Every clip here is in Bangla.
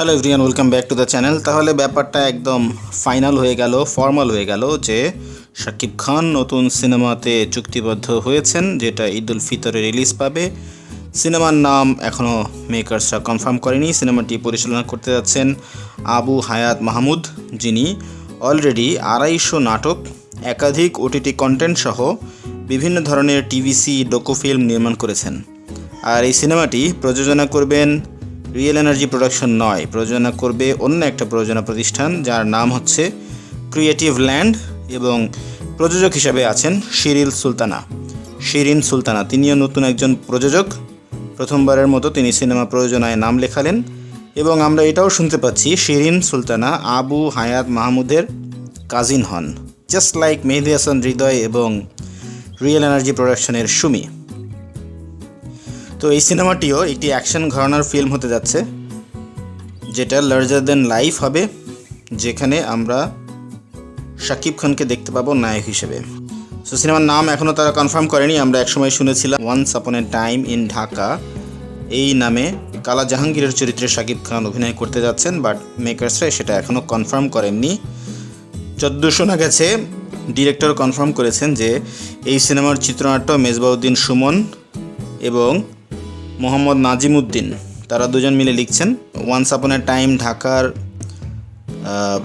Hello everyone welcome back to the channel তাহলে ব্যাপারটা একদম ফাইনাল হয়ে গেল ফর্মাল হয়ে গেল যে শাকিব খান নতুন সিনেমাতে চুক্তিবদ্ধ হয়েছেন, যেটা ঈদ উল ফিতরে রিলিজ পাবে। সিনেমার নাম এখনও মেকার্সরা কনফার্ম করেনি। সিনেমাটি পরিচালনা করতে যাচ্ছেন আবু হায়াত মাহমুদ, যিনি অলরেডি আড়াইশো নাটক, একাধিক ওটিটি কন্টেন্ট সহ বিভিন্ন ধরনের টিভিসি ডকুফিল্ম নির্মাণ করেছেন। আর এই সিনেমাটি প্রযোজনা করবেন রিয়েল এনার্জি প্রোডাকশন নয়। প্রযোজনা করবে অন্য একটা প্রযোজনা প্রতিষ্ঠান, যার নাম হচ্ছে ক্রিয়েটিভ ল্যান্ড এবং প্রযোজক হিসাবে আছেন শিরিল সুলতানা। শিরিন সুলতানা, তিনিও নতুন একজন প্রযোজক। প্রথমবারের মতো তিনি সিনেমা প্রযোজনায় নাম লেখালেন এবং আমরা এটাও শুনতে পাচ্ছি, শিরিন সুলতানা আবু হায়াত মাহমুদের কাজিন হন। জাস্ট লাইক মেহেদি হাসান হৃদয় এবং রিয়েল এনার্জি প্রোডাকশনের সুমি। তো এই সিনেমাটিও একটি অ্যাকশন ঘরানার ফিল্ম হতে যাচ্ছে, যেটা লার্জার দেন লাইফ হবে, যেখানে আমরা শাকিব খানকে দেখতে পাবো নায়ক হিসেবে। সো সিনেমার নাম এখনও তারা কনফার্ম করেনি, আমরা একসময় শুনেছিলাম once upon A time in Dhaka এই নামে কালা জাহাঙ্গীরের চরিত্রে শাকিব খান অভিনয় করতে যাচ্ছেন বাট মেকার্সরা সেটা এখনও কনফার্ম করেননি। যদ্দূর শোনা গেছে ডিরেক্টর কনফার্ম করেছেন যে এই সিনেমার চিত্রনাট্য মেজবাউদ্দিন সুমন এবং মোহাম্মদ নাজিমুদ্দিন। তারা দুজন মিলে লিখছেন ওয়ান্স আপন এ টাইম ঢাকার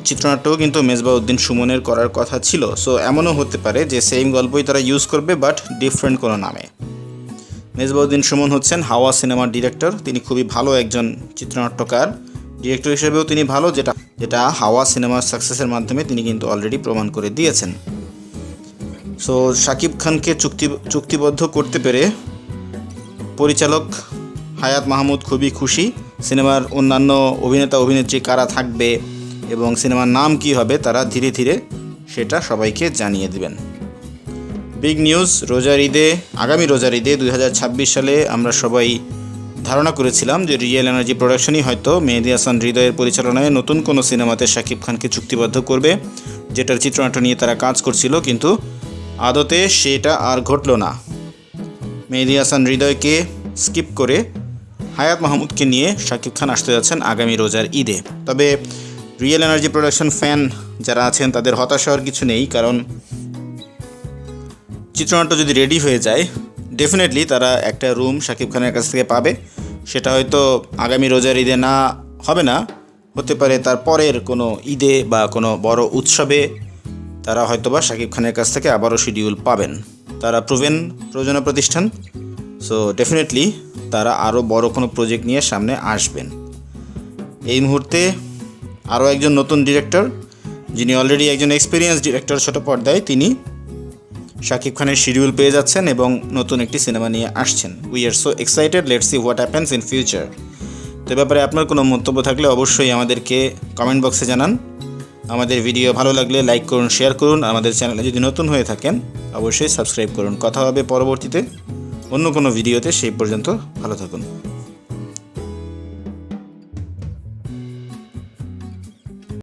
চিত্রনাট্যও কিন্তু মেজবাউদ্দিন সুমনের করার কথা ছিল। সো এমনও হতে পারে যে সেম গল্পই তারা ইউজ করবে বাট ডিফারেন্ট কোনো নামে। মেজবাউদ্দিন সুমন হচ্ছেন হাওয়া সিনেমার ডিরেক্টর তিনি খুবই ভালো একজন চিত্রনাট্যকার। ডিরেক্টর হিসেবেও তিনি ভালো, যেটা যেটা হাওয়া সিনেমার সাকসেসের মাধ্যমে তিনি কিন্তু অলরেডি প্রমাণ করে দিয়েছেন। সো শাকিব খানকে চুক্তি, চুক্তিবদ্ধ করতে পেরে পরিচালক হায়াত মাহমুদ খুবই খুশি। সিনেমার অন্যান্য অভিনেতা, অভিনেত্রী কারা থাকবে এবং সিনেমার নাম কি হবে তারা ধীরে ধীরে সেটা সবাইকে জানিয়ে দেবেন। বিগ নিউজ, রোজার ঈদে, আগামী রোজার ঈদে দু হাজার ছাব্বিশ সালে আমরা সবাই ধারণা করেছিলাম যে রিয়েল এনার্জি প্রোডাকশনই হয়তো মেহেদি হাসান হৃদয়ের পরিচালনায় নতুন কোনো সিনেমাতে শাকিব খানকে চুক্তিবদ্ধ করবে, যেটার চিত্রনাট্য নিয়ে তারা কাজ করছিল, কিন্তু আদতে সেটা আর ঘটলো না। মেহেদি হাসান হৃদয়কে স্কিপ করে হায়াত মাহমুদকে নিয়ে শাকিব খান আসতে যাচ্ছেন আগামী রোজার ঈদে। তবে রিয়েল এনার্জি প্রোডাকশন ফ্যান যারা আছেন, তাদের হতাশ হওয়ার কিছু নেই, কারণ চিত্রনাট্য যদি রেডি হয়ে যায় ডেফিনেটলি তারা একটা রুম শাকিব খানের কাছ থেকে পাবে। সেটা হয়তো আগামী রোজার ঈদে না হবে না, হতে পারে তার পরের কোনো ঈদে বা কোনো বড় উৎসবে তারা হয়তোবা শাকিব খানের কাছ থেকে আবারও শিডিউল পাবেন। তারা প্রুভেন প্রযোজনা প্রতিষ্ঠান। সো ডেফিনেটলি তারা আরও বড় কোনো প্রজেক্ট নিয়ে সামনে আসবেন। এই মুহূর্তে আরও একজন নতুন ডিরেক্টর যিনি অলরেডি একজন এক্সপিরিয়েন্স ডিরেক্টর ছোট পর্দায়, তিনি শাকিব খানের শিডিউল পেয়ে যাচ্ছেন এবং নতুন একটি সিনেমা নিয়ে আসছেন। We are so excited let's see what happens in future তো ব্যাপারে আপনার কোনো মন্তব্য থাকলে অবশ্যই আমাদেরকে কমেন্ট বক্সে জানান। আমাদের ভিডিও ভালো লাগলে লাইক করুন, শেয়ার করুন। আমাদের চ্যানেলে যদি নতুন হয়ে থাকেন, অবশ্যই সাবস্ক্রাইব করুন। কথা হবে পরবর্তীতে অন্য কোনো ভিডিওতে, সেই পর্যন্ত ভালো থাকুন।